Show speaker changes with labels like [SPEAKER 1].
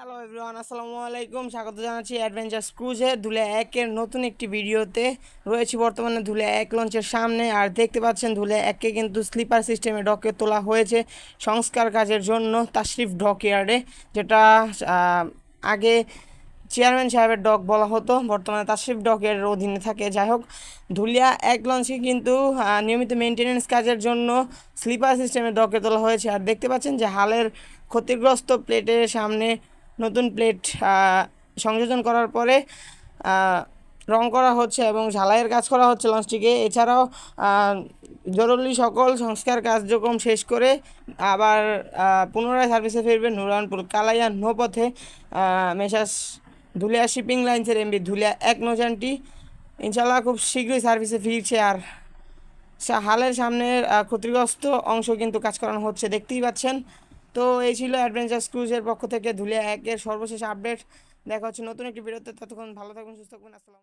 [SPEAKER 1] Hello everyone আসসালামু আলাইকুম স্বাগত জানাচ্ছি অ্যাডভেঞ্চার ক্রুজে ধুলে একের নতুন একটি ভিডিওতে রয়েছি বর্তমানে ধুলে এক লঞ্চের সামনে। আর দেখতে পাচ্ছেন ধুলে এককে কিন্তু স্লিপার সিস্টেমে ডকে তোলা হয়েছে সংস্কার কাজের জন্য তাশরিফ ডক ইয়ার্ডে যেটা আগে চেয়ারম্যান সাহেবের ডক বলা হতো। বর্তমানে তাশরিফ ডকের অধীনে থাকে। যাই হোক ধুলিয়া এক লঞ্চে কিন্তু নিয়মিত মেনটেনেন্স কাজের জন্য স্লিপার সিস্টেমে ডকে তোলা হয়েছে। আর দেখতে পাচ্ছেন যে হালের ক্ষতিগ্রস্ত প্লেটের সামনে নতুন প্লেট সংযোজন করার পরে রং করা হচ্ছে এবং ঝালাইয়ের কাজ করা হচ্ছে লঞ্চটিকে। এছাড়াও জরুরি সকল সংস্কার কার্যক্রম শেষ করে আবার পুনরায় সার্ভিসে ফিরবে নুরানপুর কালাইয়া নৌপথে। মেসাস ধুলিয়া শিপিং লাইন্সের এমবি ধুলিয়া এক নৌযানটি ইনশাল্লাহ খুব শীঘ্রই সার্ভিসে ফিরছে আর হালের সামনের ক্ষতিগ্রস্ত অংশ কিন্তু কাজ করানো হচ্ছে। দেখতেই পাচ্ছেন তো এই ছিল অ্যাডভেঞ্চার ক্রুজের পক্ষ থেকে ধুলিয়া একের সর্বশেষ আপডেট দেখা হচ্ছে নতুন একটি বিরতি ততক্ষণ ভালো থাকবেন সুস্থ থাকবেন আসসালাম